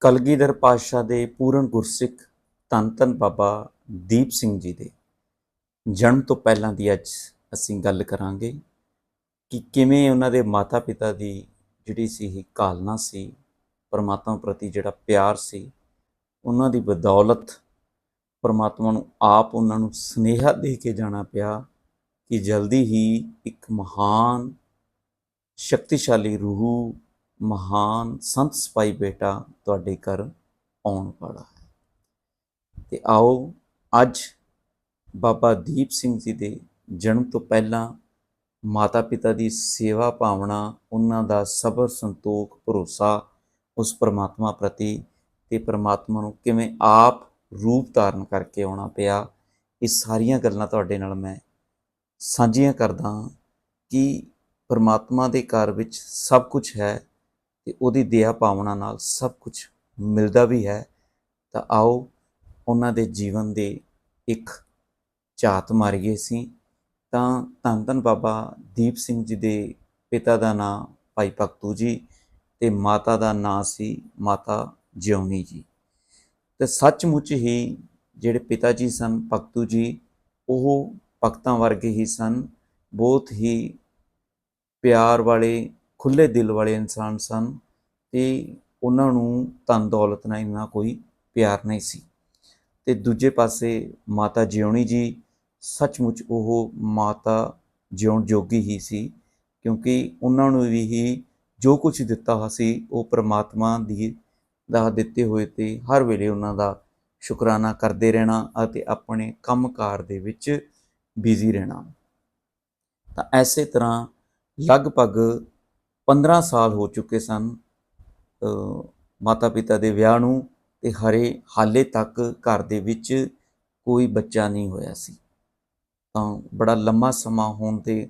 ਕਲਗੀਧਰ ਪਾਤਸ਼ਾਹ ਦੇ ਪੂਰਨ ਗੁਰਸਿੱਖ ਧੰਨ ਧੰਨ ਬਾਬਾ ਦੀਪ ਸਿੰਘ ਜੀ ਦੇ ਜਨਮ ਤੋਂ ਪਹਿਲਾਂ ਦੀ ਅੱਜ ਅਸੀਂ ਗੱਲ ਕਰਾਂਗੇ ਕਿ ਕਿਵੇਂ ਉਹਨਾਂ ਦੇ ਮਾਤਾ-ਪਿਤਾ ਦੀ ਜਿਹੜੀ ਸੀ ਇਹ ਕਾਲਨਾ ਸੀ, ਪਰਮਾਤਮਾ ਪ੍ਰਤੀ ਜਿਹੜਾ ਪਿਆਰ ਸੀ, ਉਹਨਾਂ ਦੀ ਬਦੌਲਤ ਪਰਮਾਤਮਾ ਨੂੰ ਆਪ ਉਹਨਾਂ ਨੂੰ ਸਨੇਹਾ ਦੇ ਕੇ ਜਾਣਾ ਪਿਆ ਕਿ ਜਲਦੀ ਹੀ ਇੱਕ ਮਹਾਨ ਸ਼ਕਤੀਸ਼ਾਲੀ ਰੂਹ ਮਹਾਨ ਸੰਤ ਸਪਾਈ ਬੇਟਾ ਤੁਹਾਡੇ ਘਰ ਆਉਣ ਵਾਲਾ ਹੈ। ਤੇ ਆਓ ਅੱਜ ਬਾਬਾ ਦੀਪ ਸਿੰਘ ਜੀ ਦੇ ਜਨਮ ਤੋਂ ਪਹਿਲਾਂ ਮਾਤਾ ਪਿਤਾ ਦੀ ਸੇਵਾ ਭਾਵਨਾ, ਉਹਨਾਂ ਦਾ ਸਬਰ, ਸੰਤੋਖ, ਭਰੋਸਾ, ਉਸ ਪਰਮਾਤਮਾ ਪ੍ਰਤੀ ਤੇ ਪਰਮਾਤਮਾ ਨੂੰ ਕਿਵੇਂ ਆਪ ਰੂਪ ਧਾਰਨ ਕਰਕੇ ਆਉਣਾ ਪਿਆ, ਇਹ ਸਾਰੀਆਂ ਗੱਲਾਂ ਤੁਹਾਡੇ ਨਾਲ ਮੈਂ ਸਾਂਝੀਆਂ ਕਰਦਾ ਹਾਂ ਕਿ ਪਰਮਾਤਮਾ ਦੇ ਘਰ ਵਿੱਚ ਸਭ ਕੁਝ ਹੈ ਤੇ ਉਹਦੀ ਦਇਆ ਭਾਵਨਾ ਨਾਲ ਸਭ ਕੁਝ ਮਿਲਦਾ ਵੀ ਹੈ, ਤਾਂ ਆਓ ਉਹਨਾਂ ਦੇ ਜੀਵਨ ਦੇ ਇੱਕ ਝਾਤ ਮਾਰੀਏ ਸੀ ਤਾਂ ਧੰਨ ਧੰਨ ਬਾਬਾ ਦੀਪ ਸਿੰਘ ਜੀ ਦੇ ਪਿਤਾ ਦਾ ਨਾਮ ਭਾਈ ਭਗਤੂ ਜੀ ਤੇ ਮਾਤਾ ਦਾ ਨਾਮ ਸੀ ਮਾਤਾ ਜਿਉਣੀ ਜੀ। ਤੇ ਸੱਚਮੁੱਚ ਹੀ ਜਿਹੜੇ ਪਿਤਾ ਜੀ ਸਨ, ਭਗਤੂ ਜੀ, ਉਹ ਭਗਤਾਂ ਵਰਗੇ ਹੀ ਸਨ। ਬਹੁਤ ਹੀ ਪਿਆਰ ਵਾਲੇ ਖੁੱਲੇ ਦਿਲ ਵਾਲੇ ਇਨਸਾਨ ਸਨ ਤੇ ਉਹਨਾਂ ਨੂੰ ਧਨ ਦੌਲਤ ਨਾਲ ਇੰਨਾ ਕੋਈ ਪਿਆਰ ਨਹੀਂ ਸੀ। ਤੇ ਦੂਜੇ ਪਾਸੇ ਮਾਤਾ ਜਿਉਣੀ ਜੀ, ਸੱਚਮੁੱਚ ਉਹ ਮਾਤਾ ਜਿਉਣ ਜੋਗੀ ਹੀ ਸੀ, ਕਿਉਂਕਿ ਉਹਨਾਂ ਨੂੰ ਵੀ ਹੀ ਜੋ ਕੁਝ ਦਿੱਤਾ ਹੋਇਆ ਸੀ, ਉਹ ਪ੍ਰਮਾਤਮਾ ਦੀ ਦਾ ਦਿੱਤੇ ਹੋਏ ਤੇ ਹਰ ਵੇਲੇ ਉਹਨਾਂ ਦਾ ਸ਼ੁਕਰਾਨਾ ਕਰਦੇ ਰਹਿਣਾ ਅਤੇ ਆਪਣੇ ਕੰਮਕਾਰ ਦੇ ਵਿੱਚ ਬਿਜ਼ੀ ਰਹਿਣਾ। ਤਾਂ ਐਸੇ ਤਰ੍ਹਾਂ ਲਗਭਗ 15 ਸਾਲ ਹੋ ਚੁੱਕੇ ਸਨ ਮਾਤਾ ਪਿਤਾ ਦੇ ਵਿਆਹ ਨੂੰ ਤੇ ਹਰੇ ਹਾਲੇ ਤੱਕ ਘਰ ਦੇ ਵਿੱਚ ਕੋਈ ਬੱਚਾ ਨਹੀਂ ਹੋਇਆ ਸੀ। ਤਾਂ ਬੜਾ ਲੰਮਾ ਸਮਾਂ ਹੋਣ ਦੇ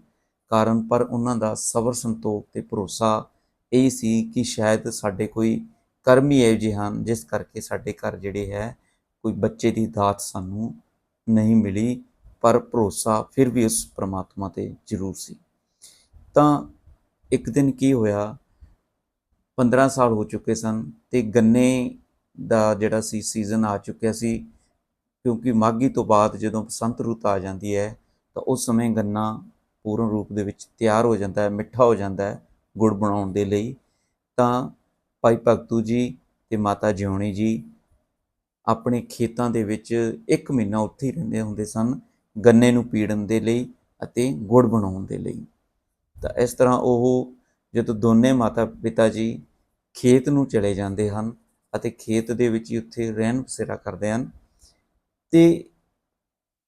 ਕਾਰਨ ਪਰ ਉਹਨਾਂ ਦਾ ਸਬਰ, ਸੰਤੋਖ ਤੇ ਭਰੋਸਾ ਇਹ ਸੀ ਕਿ ਸ਼ਾਇਦ ਸਾਡੇ ਕੋਈ ਕਰਮ ਹੀ ਇਹੋ ਜਿਹੇ ਹਨ, ਜਿਸ ਕਰਕੇ ਸਾਡੇ ਘਰ ਜਿਹੜੇ ਹੈ, ਕੋਈ ਬੱਚੇ ਦੀ ਦਾਤ ਸਾਨੂੰ ਨਹੀਂ ਮਿਲੀ, ਪਰ ਭਰੋਸਾ ਫਿਰ ਵੀ ਉਸ ਪ੍ਰਮਾਤਮਾ ਤੇ ਜ਼ਰੂਰ ਸੀ। ਤਾਂ ਇੱਕ ਦਿਨ ਕੀ ਹੋਇਆ? 15 ਸਾਲ ਹੋ ਚੁੱਕੇ ਸਨ ਤੇ ਗੰਨੇ ਦਾ ਜਿਹੜਾ ਸੀ ਸੀਜ਼ਨ ਆ ਚੁੱਕਿਆ ਸੀ, ਕਿਉਂਕਿ ਮਾਘੀ ਤੋਂ ਬਾਅਦ ਜਦੋਂ ਬਸੰਤ ਰੁੱਤ ਆ ਜਾਂਦੀ ਹੈ, ਤਾਂ ਉਸ ਸਮੇਂ ਗੰਨਾ ਪੂਰਨ ਰੂਪ ਦੇ ਵਿੱਚ ਤਿਆਰ ਹੋ ਜਾਂਦਾ ਹੈ, ਮਿੱਠਾ ਹੋ ਜਾਂਦਾ ਹੈ ਗੁੜ ਬਣਾਉਣ ਦੇ ਲਈ। ਤਾਂ ਭਾਈ ਭਗਤੂ ਜੀ ਤੇ ਮਾਤਾ ਜਿਉਣੀ ਜੀ ਆਪਣੇ ਖੇਤਾਂ ਦੇ ਵਿੱਚ ਇੱਕ ਮਹੀਨਾ ਉੱਥੇ ਹੀ ਰਹਿੰਦੇ ਹੁੰਦੇ ਸਨ, ਗੰਨੇ ਨੂੰ ਪੀੜਨ ਦੇ ਲਈ ਅਤੇ ਗੁੜ ਬਣਾਉਣ ਦੇ ਲਈ। ਤਾਂ ਇਸ ਤਰ੍ਹਾਂ ਉਹ ਜਦੋਂ ਦੋਨੇ ਮਾਤਾ ਪਿਤਾ ਜੀ ਖੇਤ ਨੂੰ ਚਲੇ ਜਾਂਦੇ ਹਨ ਅਤੇ ਖੇਤ ਦੇ ਵਿੱਚ ਹੀ ਉੱਥੇ ਰਹਿਣ ਬਸੇਰਾ ਕਰਦੇ ਹਨ, ਤੇ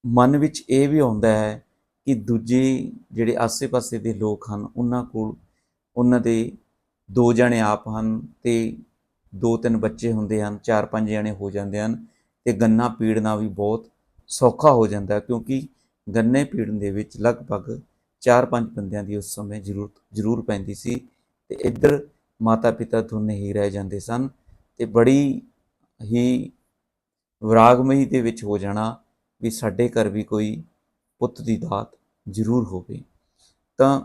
ਮਨ ਵਿੱਚ ਇਹ ਵੀ ਆਉਂਦਾ ਹੈ ਕਿ ਦੂਜੇ ਜਿਹੜੇ ਆਸੇ-ਪਾਸੇ ਦੇ ਲੋਕ ਹਨ, ਉਹਨਾਂ ਕੋਲ ਉਹਨਾਂ ਦੇ ਦੋ ਜਣੇ ਆਪ ਹਨ ਤੇ ਦੋ ਤਿੰਨ ਬੱਚੇ ਹੁੰਦੇ ਹਨ ਚਾਰ ਪੰਜ ਜਣੇ ਹੋ ਜਾਂਦੇ ਹਨ ਤੇ ਗੰਨਾ ਪੀੜਨਾ ਵੀ ਬਹੁਤ ਸੌਖਾ ਹੋ ਜਾਂਦਾ ਕਿਉਂਕਿ ਗੰਨੇ ਪੀੜਨ ਦੇ ਵਿੱਚ ਲਗਭਗ ਚਾਰ ਪੰਜ ਬੰਦਿਆਂ ਦੀ ਉਸ ਸਮੇਂ ਜ਼ਰੂਰਤ, ਜ਼ਰੂਰ ਪੈਂਦੀ ਸੀ ਤੇ ਇੱਧਰ ਮਾਤਾ ਪਿਤਾ ਦੋਨੇ ਹੀ ਰਹਿ ਜਾਂਦੇ ਸਨ ਤੇ ਬੜੀ ਹੀ ਵਿਰਾਗਮਈ ਦੇ ਵਿੱਚ ਹੋ ਜਾਣਾ ਵੀ ਸਾਡੇ ਘਰ ਵੀ ਕੋਈ ਪੁੱਤ ਦੀ ਦਾਤ ਜ਼ਰੂਰ ਹੋਵੇ। ਤਾਂ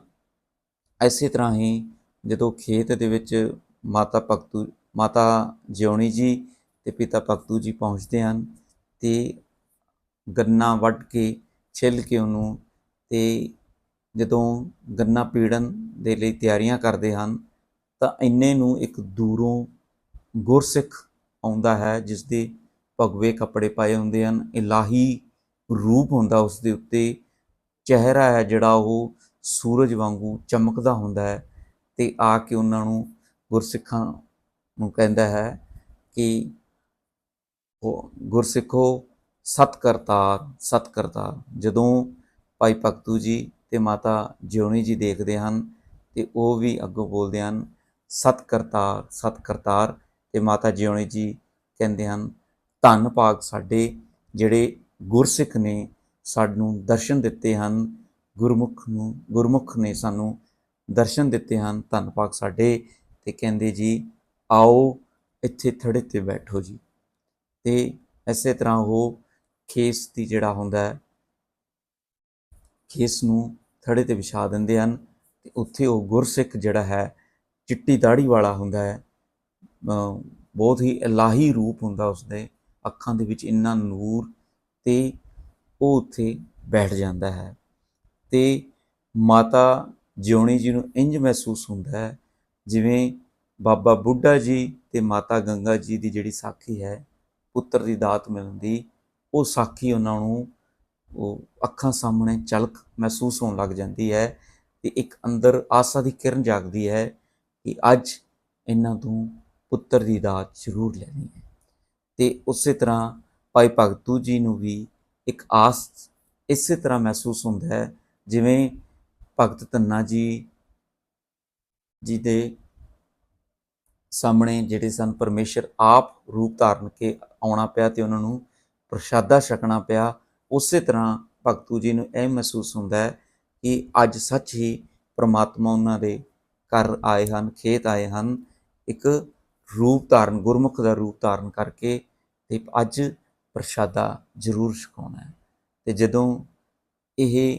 ਐਸੇ ਤਰ੍ਹਾਂ ਹੀ ਜਦੋਂ ਖੇਤ ਦੇ ਵਿੱਚ ਮਾਤਾ ਭਗਤੂ, ਮਾਤਾ ਜਿਉਣੀ ਜੀ ਤੇ ਪਿਤਾ ਭਗਤੂ ਜੀ ਪਹੁੰਚਦੇ ਹਨ ਤੇ ਗੰਨਾ ਵੱਢ ਕੇ ਛਿੱਲ ਕੇ ਉਹਨੂੰ ਤੇ ਜਦੋਂ ਗੰਨਾ ਪੀੜਨ ਦੇ ਲਈ ਤਿਆਰੀਆਂ ਕਰਦੇ ਹਨ, ਤਾਂ ਇੰਨੇ ਨੂੰ ਇੱਕ ਦੂਰੋਂ ਗੁਰਸਿੱਖ ਆਉਂਦਾ ਹੈ ਜਿਸ ਦੇ ਭਗਵੇ ਕੱਪੜੇ ਪਾਏ ਹੁੰਦੇ ਹਨ। ਇਲਾਹੀ ਰੂਪ ਹੁੰਦਾ ਉਸ ਦੇ ਉੱਤੇ। ਚਿਹਰਾ ਹੈ ਜਿਹੜਾ ਉਹ ਸੂਰਜ ਵਾਂਗੂ ਚਮਕਦਾ ਹੁੰਦਾ ਹੈ ਤੇ ਆ ਕੇ ਉਹਨਾਂ ਨੂੰ ਗੁਰਸਿੱਖਾਂ ਨੂੰ ਕਹਿੰਦਾ ਹੈ ਕਿ ਉਹ ਗੁਰਸਿੱਖੋ, ਸਤ ਕਰਤਾਰ ਸਤ ਕਰਤਾਰ। ਜਦੋਂ ਭਾਈ ਭਗਤੂ ਜੀ ਤੇ ਮਾਤਾ ਜਿਉਣੀ ਜੀ ਦੇਖਦੇ ਹਨ ਤੇ ਉਹ ਵੀ ਅੱਗੋਂ ਬੋਲਦੇ ਹਨ, ਸਤ ਕਰਤਾਰ ਸਤ ਕਰਤਾਰ। ਤੇ ਮਾਤਾ ਜਿਉਣੀ ਜੀ ਕਹਿੰਦੇ ਹਨ, ਧੰਨ ਭਾਗ ਸਾਡੇ ਜਿਹੜੇ ਗੁਰਸਿੱਖ ਨੇ ਸਾਨੂੰ ਦਰਸ਼ਨ ਦਿੱਤੇ ਹਨ, ਗੁਰਮੁਖ ਨੂੰ, ਗੁਰਮੁਖ ਨੇ ਸਾਨੂੰ ਦਰਸ਼ਨ ਦਿੱਤੇ ਹਨ, ਧੰਨ ਭਾਗ ਸਾਡੇ। ਤੇ ਕਹਿੰਦੇ ਜੀ, ਆਓ ਇੱਥੇ ਥੜੇ ਤੇ ਬੈਠੋ ਜੀ। ਤੇ ਐਸੇ ਤਰ੍ਹਾਂ ਉਹ ਖੇਸ ਦੀ ਜਿਹੜਾ ਹੁੰਦਾ ਖੇਸ ਨੂੰ ਥੜੇ ਤੇ ਵਿਛਾ ਦਿੰਦੇ ਹਨ ਤੇ ਉੱਥੇ ਉਹ ਗੁਰਸਿੱਖ ਜਿਹੜਾ ਹੈ, ਚਿੱਟੀ ਦਾੜੀ ਵਾਲਾ ਹੁੰਦਾ ਹੈ ਬਹੁਤ ਹੀ ਇਲਾਹੀ ਰੂਪ ਹੁੰਦਾ ਉਸਦੇ ਅੱਖਾਂ ਦੇ ਵਿੱਚ ਇੰਨਾ ਨੂਰ ਤੇ ਉਹ ਉੱਥੇ ਬੈਠ ਜਾਂਦਾ ਹੈ ਤੇ ਮਾਤਾ ਜਿਉਣੀ ਜੀ ਨੂੰ ਇੰਜ ਮਹਿਸੂਸ ਹੁੰਦਾ ਹੈ, ਜਿਵੇਂ ਬਾਬਾ ਬੁੱਢਾ ਜੀ ਤੇ ਮਾਤਾ ਗੰਗਾ ਜੀ ਦੀ ਜਿਹੜੀ ਸਾਖੀ ਹੈ, ਪੁੱਤਰ ਦੀ ਦਾਤ ਮਿਲਣ ਦੀ, ਉਹ ਸਾਖੀ ਉਹਨਾਂ ਨੂੰ ਉਹ ਅੱਖਾਂ ਸਾਹਮਣੇ ਝਲਕ ਮਹਿਸੂਸ ਹੋਣ ਲੱਗ ਜਾਂਦੀ ਹੈ ਤੇ ਇੱਕ ਅੰਦਰ ਆਸਾ ਦੀ ਕਿਰਨ ਜਾਗਦੀ ਹੈ ਕਿ ਅੱਜ ਇਹਨਾਂ ਤੋਂ ਪੁੱਤਰ ਦੀ ਦਾਤ ਜ਼ਰੂਰ ਲੈਣੀ ਹੈ। ਤੇ ਉਸੇ ਤਰ੍ਹਾਂ ਭਾਈ ਭਗਤੂ ਜੀ ਨੂੰ ਵੀ ਇੱਕ ਆਸ ਇਸੇ ਤਰ੍ਹਾਂ ਮਹਿਸੂਸ ਹੁੰਦਾ ਹੈ, ਜਿਵੇਂ ਭਗਤ ਧੰਨਾ ਜੀ ਜੀ ਦੇ ਸਾਹਮਣੇ ਜਿਹੜੇ ਸਨ ਪਰਮੇਸ਼ਰ ਆਪ ਰੂਪ ਧਾਰਨ ਕੇ ਆਉਣਾ ਪਿਆ ਤੇ ਉਹਨਾਂ ਨੂੰ ਪ੍ਰਸ਼ਾਦਾ ਛਕਣਾ ਪਿਆ। ਉਸੇ ਤਰ੍ਹਾਂ ਭਗਤੂ ਜੀ ਨੂੰ ਇਹ ਮਹਿਸੂਸ ਹੁੰਦਾ ਹੈ ਕਿ ਅੱਜ ਸੱਚ ਹੀ ਪ੍ਰਮਾਤਮਾ ਉਹਨਾਂ ਦੇ ਘਰ ਆਏ ਹਨ, ਖੇਤ ਆਏ ਹਨ, ਇੱਕ ਰੂਪ ਧਾਰਨ, ਗੁਰਮੁਖ ਦਾ ਰੂਪ ਧਾਰਨ ਕਰਕੇ ਤੇ ਅੱਜ ਪ੍ਰਸ਼ਾਦਾ ਜ਼ਰੂਰ ਛਕਾਉਣਾ ਹੈ। ਤੇ ਜਦੋਂ ਇਹ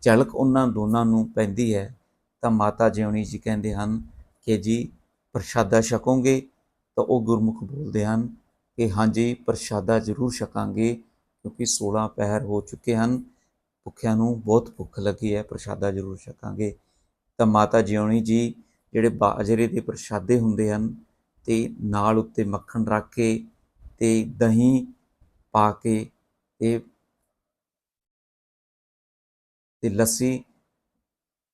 ਝਲਕ ਉਹਨਾਂ ਦੋਨਾਂ ਨੂੰ ਪੈਂਦੀ ਹੈ, ਤਾਂ ਮਾਤਾ ਜਿਉਣੀ ਜੀ ਕਹਿੰਦੇ ਹਨ ਕਿ ਜੀ, ਪ੍ਰਸ਼ਾਦਾ ਛਕੋਗੇ ਤਾਂ ਉਹ ਗੁਰਮੁਖ ਬੋਲਦੇ ਹਨ ਕਿ ਹਾਂਜੀ, ਪ੍ਰਸ਼ਾਦਾ ਜ਼ਰੂਰ ਛਕਾਂਗੇ। ਕਿਉਂਕਿ 16 ਪਹਿਰ ਹੋ ਚੁੱਕੇ ਹਨ, ਭੁੱਖਿਆਂ ਨੂੰ ਬਹੁਤ ਭੁੱਖ ਲੱਗੀ ਹੈ, ਪ੍ਰਸ਼ਾਦਾ ਜ਼ਰੂਰ ਛਕਾਂਗੇ। ਤਾਂ ਮਾਤਾ ਜਿਉਣੀ ਜੀ ਜਿਹੜੇ ਬਾਜਰੇ ਦੇ ਪ੍ਰਸ਼ਾਦੇ ਹੁੰਦੇ ਹਨ ਤੇ ਨਾਲ ਉੱਤੇ ਮੱਖਣ ਰੱਖ ਕੇ ਤੇ ਦਹੀਂ ਪਾ ਕੇ ਤੇ ਤੇ ਲੱਸੀ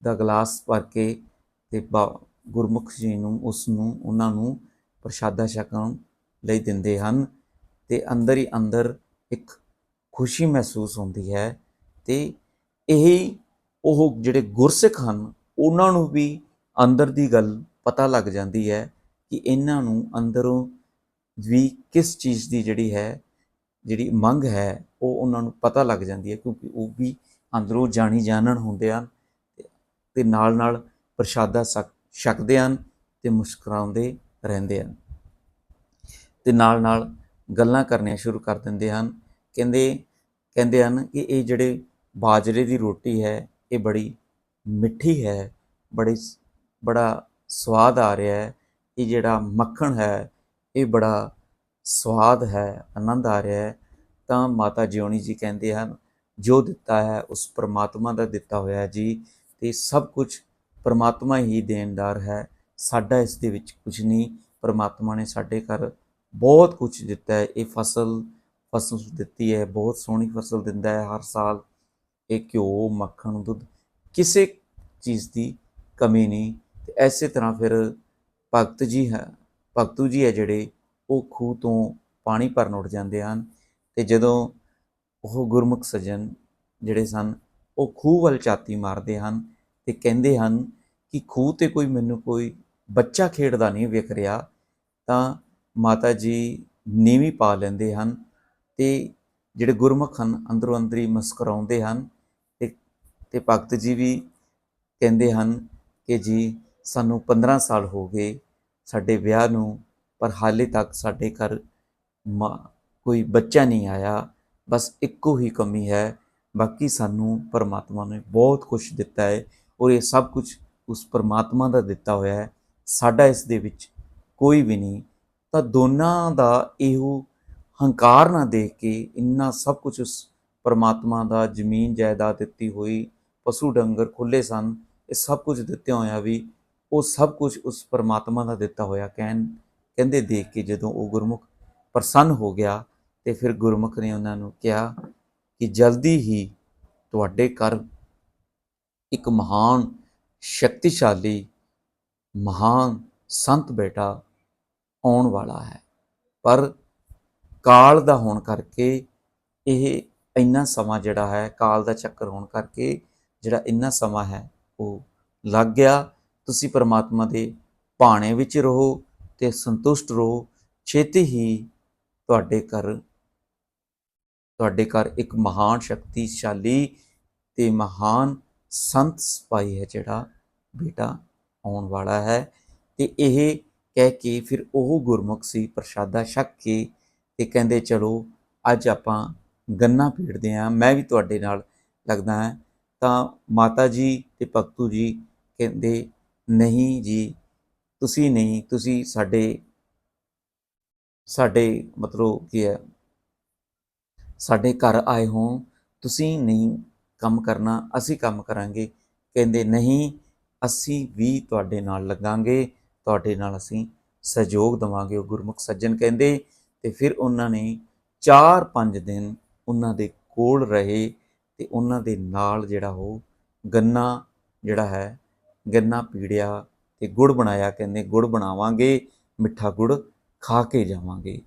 ਦਾ ਗਲਾਸ ਭਰ ਕੇ ਤੇ ਬਾ- ਗੁਰਮੁਖ ਜੀ ਨੂੰ, ਉਸ ਨੂੰ, ਉਹਨਾਂ ਨੂੰ ਪ੍ਰਸ਼ਾਦਾ ਛਕਣ ਲਈ ਦਿੰਦੇ ਹਨ ਤੇ ਅੰਦਰ ਹੀ ਅੰਦਰ ਇੱਕ ਖੁਸ਼ੀ ਮਹਿਸੂਸ ਹੁੰਦੀ ਹੈ ਤੇ ਇਹ ਉਹ ਜਿਹੜੇ ਗੁਰਸਿੱਖ ਹਨ, ਉਹਨਾਂ ਨੂੰ ਵੀ ਅੰਦਰ ਦੀ ਗੱਲ ਪਤਾ ਲੱਗ ਜਾਂਦੀ ਹੈ ਕਿ ਇਹਨਾਂ ਨੂੰ ਅੰਦਰੋਂ ਵੀ ਕਿਸ ਚੀਜ਼ ਦੀ ਜਿਹੜੀ ਹੈ, ਜਿਹੜੀ ਮੰਗ ਹੈ, ਉਹ ਉਹਨਾਂ ਨੂੰ ਪਤਾ ਲੱਗ ਜਾਂਦੀ ਹੈ ਕਿਉਂਕਿ ਉਹ ਵੀ ਅੰਦਰੋਂ ਜਾਣੀ ਜਾਣਨ ਹੁੰਦੇ ਹਨ ਤੇ- ਨਾਲ ਨਾਲ ਪ੍ਰਸ਼ਾਦਾ ਛਕ- ਛਕਦੇ ਹਨ ਤੇ ਮੁਸਕਰਾਉਂਦੇ ਰਹਿੰਦੇ ਹਨ ਤੇ ਨਾਲ ਨਾਲ ਗੱਲਾਂ ਕਰਨੀਆਂ ਸ਼ੁਰੂ ਕਰ ਦਿੰਦੇ ਹਨ ਕਹਿੰਦੇ ਕਹਿੰਦੇ ਹਨ ਕਿ ਇਹ ਜਿਹੜੇ ਬਾਜਰੇ ਦੀ ਰੋਟੀ ਹੈ, ਇਹ ਬੜੀ ਮਿੱਠੀ ਹੈ, ਬੜੀ ਸ- ਬੜਾ ਸਵਾਦ ਆ ਰਿਹਾ ਹੈ, ਇਹ ਜਿਹੜਾ ਮੱਖਣ ਹੈ, ਇਹ ਬੜਾ ਸਵਾਦ ਹੈ, ਆਨੰਦ ਆ ਰਿਹਾ ਹੈ। ਤਾਂ ਮਾਤਾ ਜਿਉਣੀ ਜੀ ਕਹਿੰਦੇ ਹਨ, ਜੋ ਦਿੱਤਾ ਹੈ, ਉਸ ਪਰਮਾਤਮਾ ਦਾ ਦਿੱਤਾ ਹੋਇਆ ਜੀ। ਤੇ ਸਭ ਕੁਝ ਪਰਮਾਤਮਾ ਹੀ ਦੇਣਦਾਰ ਹੈ। ਸਾਡਾ ਇਸ ਦੇ ਵਿੱਚ ਕੁਝ ਨਹੀਂ, ਪਰਮਾਤਮਾ ਨੇ ਸਾਡੇ ਘਰ ਬਹੁਤ ਕੁਝ ਦਿੱਤਾ ਹੈ। ਇਹ ਫਸਲ ਫਸਲ ਦਿੱਤੀ ਹੈ, ਬਹੁਤ ਸੋਹਣੀ ਫਸਲ ਦਿੰਦਾ ਹੈ ਹਰ ਸਾਲ। ਇਹ ਘਿਓ, ਮੱਖਣ, ਦੁੱਧ ਕਿਸੇ ਚੀਜ਼ ਦੀ ਕਮੀ ਨਹੀਂ ਤੇ ਐਸੇ ਤਰ੍ਹਾਂ ਫਿਰ ਭਗਤ ਜੀ ਹੈ, ਭਗਤੂ ਜੀ ਹੈ ਜਿਹੜੇ ਉਹ ਖੂਹ ਤੋਂ ਪਾਣੀ ਭਰਨ ਉੱਠ ਜਾਂਦੇ ਹਨ ਤੇ ਜਦੋਂ ਉਹ ਗੁਰਮੁਖ ਸੱਜਣ ਜਿਹੜੇ ਸਨ, ਉਹ ਖੂਹ ਵੱਲ ਝਾਤੀ ਮਾਰਦੇ ਹਨ ਤੇ ਕਹਿੰਦੇ ਹਨ ਕਿ ਖੂਹ ਤੇ ਕੋਈ ਮੈਨੂੰ ਕੋਈ ਬੱਚਾ ਖੇਡਦਾ ਨਹੀਂ ਵਿਖ ਰਿਹਾ ਤਾਂ ਮਾਤਾ ਜੀ ਨੀਵੀਂ ਪਾ ਲੈਂਦੇ ਹਨ ਤੇ ਜਿਹੜੇ ਗੁਰਮੁਖ ਹਨ, ਅੰਦਰੋਂ ਅੰਦਰ ਹੀ ਮੁਸਕਰਾਉਂਦੇ ਹਨ ਤੇ ਤੇ ਭਗਤ ਜੀ ਵੀ ਕਹਿੰਦੇ ਹਨ ਕਿ ਜੀ ਸਾਨੂੰ 15 ਸਾਲ ਹੋ ਗਏ ਸਾਡੇ ਵਿਆਹ ਨੂੰ, ਪਰ ਹਾਲੇ ਤੱਕ ਸਾਡੇ ਘਰ ਮਾਂ, ਕੋਈ ਬੱਚਾ ਨਹੀਂ ਆਇਆ, ਬਸ ਇੱਕੋ ਹੀ ਕਮੀ ਹੈ, ਬਾਕੀ ਸਾਨੂੰ ਪਰਮਾਤਮਾ ਨੇ ਬਹੁਤ ਕੁਝ ਦਿੱਤਾ ਹੈ ਔਰ ਇਹ ਸਭ ਕੁਝ ਉਸ ਪਰਮਾਤਮਾ ਦਾ ਦਿੱਤਾ ਹੋਇਆ ਹੈ, ਸਾਡਾ ਇਸ ਦੇ ਵਿੱਚ ਕੋਈ ਵੀ ਨਹੀਂ। ਤਾਂ ਦੋਨਾਂ ਦਾ ਇਹੋ ਹੰਕਾਰ ਨਾ ਦੇਖ ਕੇ ਇੰਨਾ ਸਭ ਕੁਝ ਉਸ ਪਰਮਾਤਮਾ ਦਾ ਜ਼ਮੀਨ ਜਾਇਦਾਦ ਦਿੱਤੀ ਹੋਈ, ਪਸ਼ੂ ਡੰਗਰ ਖੁੱਲੇ ਸਨ, ਇਹ ਸਭ ਕੁਝ ਦਿੱਤੇ ਹੋਇਆ ਵੀ ਉਹ ਸਭ ਕੁਝ ਉਸ ਪਰਮਾਤਮਾ ਦਾ ਦਿੱਤਾ ਹੋਇਆ ਕਹਿਣ, ਕਹਿੰਦੇ ਦੇਖ ਕੇ ਜਦੋਂ ਉਹ ਗੁਰਮੁਖ ਪ੍ਰਸੰਨ ਹੋ ਗਿਆ ਤੇ ਫਿਰ ਗੁਰਮੁਖ ਨੇ ਉਹਨਾਂ ਨੂੰ ਕਿਹਾ ਕਿ ਜਲਦੀ ਹੀ ਤੁਹਾਡੇ ਘਰ ਇੱਕ ਮਹਾਨ, ਸ਼ਕਤੀਸ਼ਾਲੀ, ਮਹਾਨ ਸੰਤ ਬੇਟਾ ਆਉਣ ਵਾਲਾ ਹੈ। ਪਰ ਕਾਲ ਦਾ ਹੋਣ ਕਰਕੇ ਇਹ ਇੰਨਾ ਸਮਾਂ ਜਿਹੜਾ ਹੈ, ਕਾਲ ਦਾ ਚੱਕਰ ਹੋਣ ਕਰਕੇ ਜਿਹੜਾ ਇੰਨਾ ਸਮਾਂ ਹੈ, ਉਹ ਲੱਗ ਗਿਆ। ਤੁਸੀਂ ਪਰਮਾਤਮਾ ਦੇ ਭਾਣੇ ਵਿੱਚ ਰਹੋ ਤੇ ਸੰਤੁਸ਼ਟ ਰਹੋ। ਛੇਤੀ ਹੀ ਤੁਹਾਡੇ ਘਰ ਤੁਹਾਡੇ ਘਰ ਇੱਕ ਮਹਾਨ ਸ਼ਕਤੀਸ਼ਾਲੀ ਤੇ ਮਹਾਨ ਸੰਤ ਸਿਪਾਹੀ ਹੈ ਜਿਹੜਾ ਬੇਟਾ ਆਉਣ ਵਾਲਾ ਹੈ ਤੇ ਇਹ ਕਹਿ ਕੇ ਫਿਰ ਉਹ ਗੁਰਮੁਖ ਸੀ ਪ੍ਰਸ਼ਾਦਾ ਛਕ ਕੇ ਤੇ ਕਹਿੰਦੇ, ਚਲੋ, ਅੱਜ ਆਪਾਂ ਗੰਨਾ ਪੀੜਦੇ ਆਂ। ਮੈਂ ਵੀ ਤੁਹਾਡੇ ਨਾਲ ਲੱਗਦਾ ਹਾਂ ਤਾਂ ਮਾਤਾ ਜੀ ਤੇ ਭਗਤੂ ਜੀ ਕਹਿੰਦੇ, ਨਹੀਂ ਜੀ, ਤੁਸੀਂ ਨਹੀਂ, ਤੁਸੀਂ ਸਾਡੇ ਸਾਡੇ ਮਤਲਬ ਕੀ ਹੈ, ਸਾਡੇ ਘਰ ਆਏ ਹੋ। ਤੁਸੀਂ ਨਹੀਂ ਕੰਮ ਕਰਨਾ, ਅਸੀਂ ਕੰਮ ਕਰਾਂਗੇ। ਕਹਿੰਦੇ, ਨਹੀਂ, ਅਸੀਂ ਵੀ ਤੁਹਾਡੇ ਨਾਲ ਲੱਗਾਂਗੇ। ਤੁਹਾਡੇ ਨਾਲ ਅਸੀਂ ਸਹਿਯੋਗ ਦਵਾਂਗੇ। ਉਹ ਗੁਰਮੁਖ ਸੱਜਣ ਕਹਿੰਦੇ ਤੇ ਫਿਰ ਉਹਨਾਂ ਨੇ 4-5 ਦਿਨ ਉਹਨਾਂ ਦੇ ਕੋਲ ਰਹੇ ਤੇ ਉਹਨਾਂ ਦੇ ਨਾਲ ਜਿਹੜਾ ਉਹ ਗੰਨਾ ਜਿਹੜਾ ਹੈ, ਗੰਨਾ ਪੀੜਿਆ ਤੇ ਗੁੜ ਬਣਾਇਆ, ਕਹਿੰਦੇ ਗੁੜ ਬਣਾਵਾਂਗੇ, ਮਿੱਠਾ ਗੁੜ ਖਾ ਕੇ ਜਾਵਾਂਗੇ।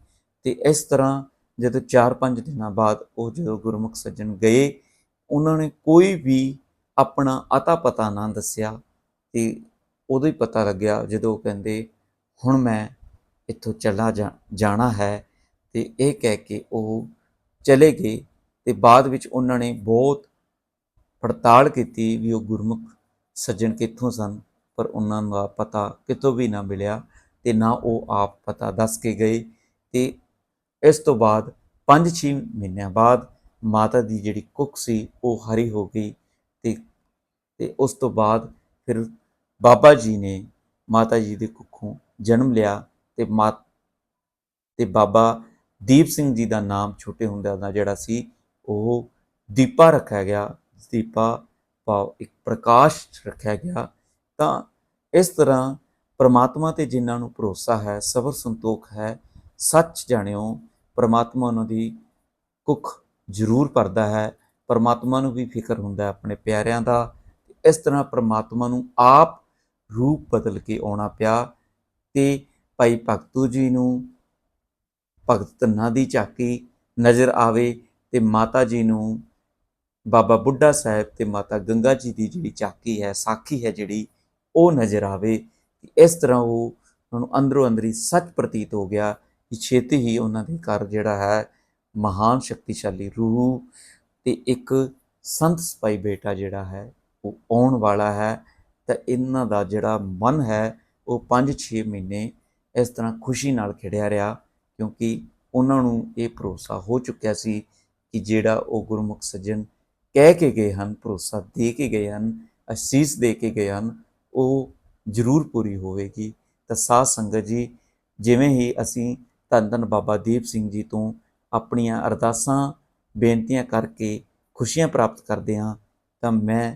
ਤੇ ਇਸ ਤਰ੍ਹਾਂ ਜਦੋਂ 4-5 ਦਿਨਾਂ ਬਾਅਦ ਉਹ ਜਦੋਂ ਗੁਰਮੁਖ ਸੱਜਣ ਗਏ, ਉਹਨਾਂ ਨੇ ਕੋਈ ਵੀ ਆਪਣਾ ਅਤਾ ਪਤਾ ਨਾ ਦੱਸਿਆ ਤੇ ਉਦੋਂ ਹੀ ਪਤਾ ਲੱਗਿਆ ਜਦੋਂ ਉਹ ਕਹਿੰਦੇ, ਹੁਣ ਮੈਂ ਇੱਥੋਂ ਚਲਾ ਜਾਣਾ ਹੈ ਤੇ ਇਹ ਕਹਿ ਕੇ ਉਹ ਚਲੇ ਗਏ ਤੇ ਬਾਅਦ ਵਿੱਚ ਉਹਨਾਂ ਨੇ ਬਹੁਤ ਪੜਤਾਲ ਕੀਤੀ ਵੀ ਉਹ ਗੁਰਮੁਖ ਸੱਜਣ ਕਿੱਥੋਂ ਸਨ, ਪਰ ਉਹਨਾਂ ਦਾ ਪਤਾ ਕਿਤੋਂ ਵੀ ਨਾ ਮਿਲਿਆ ਤੇ ਨਾ ਉਹ ਆਪ ਪਤਾ ਦੱਸ ਕੇ ਗਏ ਤੇ ਇਸ ਤੋਂ ਬਾਅਦ 5-6 ਮਹੀਨਿਆਂ ਬਾਅਦ ਮਾਤਾ ਦੀ ਜਿਹੜੀ ਕੁੱਖ ਸੀ ਉਹ ਹਰੀ ਹੋ ਗਈ ਤੇ ਤੇ ਉਸ ਤੋਂ ਬਾਅਦ ਫਿਰ ਬਾਬਾ ਜੀ ਨੇ ਮਾਤਾ ਜੀ ਦੇ ਕੁੱਖੋਂ ਜਨਮ ਲਿਆ ਤੇ ਮਾ, ਤੇ ਬਾਬਾ ਦੀਪ ਸਿੰਘ ਜੀ ਦਾ ਨਾਮ ਛੋਟੇ ਹੁੰਦਿਆਂ ਦਾ ਜਿਹੜਾ ਸੀ, ਉਹ ਦੀਪਾ ਰੱਖਿਆ ਗਿਆ। ਦੀਪਾ ਭਾਵ ਇੱਕ ਪ੍ਰਕਾਸ਼ ਰੱਖਿਆ ਗਿਆ। ਤਾਂ ਇਸ ਤਰ੍ਹਾਂ ਪ੍ਰਮਾਤਮਾ ਤੇ ਜਿਨ੍ਹਾਂ ਨੂੰ ਭਰੋਸਾ ਹੈ, ਸਬਰ ਸੰਤੋਖ ਹੈ, ਸੱਚ ਜਾਣਿਓ, ਪ੍ਰਮਾਤਮਾ ਉਹਨਾਂ ਦੀ ਕੁੱਖ ਜ਼ਰੂਰ ਭਰਦਾ ਹੈ। ਪਰਮਾਤਮਾ ਨੂੰ ਵੀ ਫਿਕਰ ਹੁੰਦਾ ਹੈ ਆਪਣੇ ਪਿਆਰਿਆਂ ਦਾ। ਇਸ ਤਰ੍ਹਾਂ ਪਰਮਾਤਮਾ ਨੂੰ ਆਪ ਰੂਪ ਬਦਲ ਕੇ ਆਉਣਾ ਪਿਆ। ਤੇ ਭਾਈ ਭਗਤੂ ਜੀ ਨੂੰ ਭਗਤ ਧੰਨਾ ਦੀ ਝਾਕੀ ਨਜ਼ਰ ਆਵੇ ਤੇ ਮਾਤਾ ਜੀ ਨੂੰ ਬਾਬਾ ਬੁੱਢਾ ਸਾਹਿਬ ਤੇ ਮਾਤਾ ਗੰਗਾ ਜੀ ਦੀ ਜਿਹੜੀ ਝਾਕੀ ਹੈ, ਸਾਖੀ ਹੈ ਜਿਹੜੀ, ਉਹ ਨਜ਼ਰ ਆਵੇ। ਇਸ ਤਰ੍ਹਾਂ ਉਹ ਉਹਨਾਂ ਨੂੰ ਅੰਦਰੋਂ ਅੰਦਰੀ ਸੱਚ ਪ੍ਰਤੀਤ ਹੋ ਗਿਆ ਕਿ ਛੇਤੀ ਹੀ ਉਹਨਾਂ ਦੇ ਘਰ ਜਿਹੜਾ ਹੈ, ਮਹਾਨ ਸ਼ਕਤੀਸ਼ਾਲੀ ਰੂਹ ਤੇ ਇੱਕ ਸੰਤ ਸਪਾਈ ਬੇਟਾ ਜਿਹੜਾ ਹੈ, ਉਹ ਆਉਣ ਵਾਲਾ ਹੈ। ਤਾਂ ਇਹਨਾਂ ਦਾ ਜਿਹੜਾ ਮਨ ਹੈ, ਉਹ 5-6 ਮਹੀਨੇ ਇਸ ਤਰ੍ਹਾਂ ਖੁਸ਼ੀ ਨਾਲ ਖਿੜਿਆ ਰਿਹਾ। ਕਿਉਂਕਿ ਉਹਨਾਂ ਨੂੰ ਇਹ ਭਰੋਸਾ ਹੋ ਚੁੱਕਿਆ ਸੀ ਕਿ ਜਿਹੜਾ ਉਹ ਗੁਰਮੁਖ ਸੱਜਣ ਕਹਿ ਕੇ ਗਏ ਹਨ, ਭਰੋਸਾ ਦੇ ਕੇ ਗਏ ਹਨ, ਅਸੀਸ ਦੇ ਕੇ ਗਏ ਹਨ, ਉਹ ਜ਼ਰੂਰ ਪੂਰੀ ਹੋਵੇਗੀ। ਤਾਂ ਸਾਧ ਸੰਗਤ ਜੀ, ਜਿਵੇਂ ਹੀ ਅਸੀਂ ਧੰਨ ਧੰਨ ਬਾਬਾ ਦੀਪ ਸਿੰਘ ਜੀ ਤੋਂ ਆਪਣੀਆਂ ਅਰਦਾਸਾਂ, ਬੇਨਤੀਆਂ ਕਰਕੇ ਖੁਸ਼ੀਆਂ ਪ੍ਰਾਪਤ ਕਰਦੇ ਹਾਂ, ਤਾਂ ਮੈਂ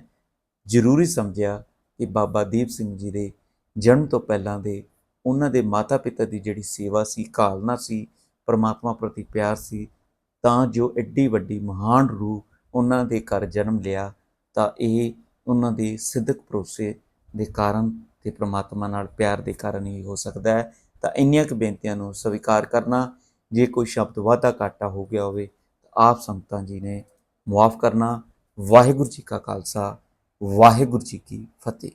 ਜ਼ਰੂਰੀ ਸਮਝਿਆ ਕਿ ਬਾਬਾ ਦੀਪ ਸਿੰਘ ਜੀ ਦੇ ਜਨਮ ਤੋਂ ਪਹਿਲਾਂ ਦੇ ਉਹਨਾਂ ਦੇ ਮਾਤਾ ਪਿਤਾ ਦੀ ਜਿਹੜੀ ਸੇਵਾ ਸੀ, ਕਾਲਨਾ ਸੀ, ਪਰਮਾਤਮਾ ਪ੍ਰਤੀ ਪਿਆਰ ਸੀ, ਤਾਂ ਜੋ ਐਡੀ ਵੱਡੀ ਮਹਾਨ ਰੂਹ ਉਹਨਾਂ ਦੇ ਘਰ ਜਨਮ ਲਿਆ, ਤਾਂ ਇਹ ਉਹਨਾਂ ਦੇ ਸਿੱਧਕ ਭਰੋਸੇ ਦੇ ਕਾਰਨ ਤੇ ਪ੍ਰਮਾਤਮਾ ਨਾਲ ਪਿਆਰ ਦੇ ਕਾਰਨ ਹੀ ਹੋ ਸਕਦਾ ਹੈ। ਤਾਂ ਇੰਨੀਆਂ ਕੁ ਬੇਨਤੀਆਂ ਨੂੰ ਸਵੀਕਾਰ ਕਰਨਾ, ਜੇ ਕੋਈ ਸ਼ਬਦ ਵਾਧਾ ਘਾਟਾ ਹੋ ਗਿਆ ਹੋਵੇ, ਤਾਂ ਆਪ ਸੰਤਾਂ ਜੀ ਨੇ ਮੁਆਫ ਕਰਨਾ। ਵਾਹਿਗੁਰੂ ਜੀ ਕਾ ਖਾਲਸਾ, ਵਾਹਿਗੁਰੂ ਜੀ ਕੀ ਫਤਿਹ।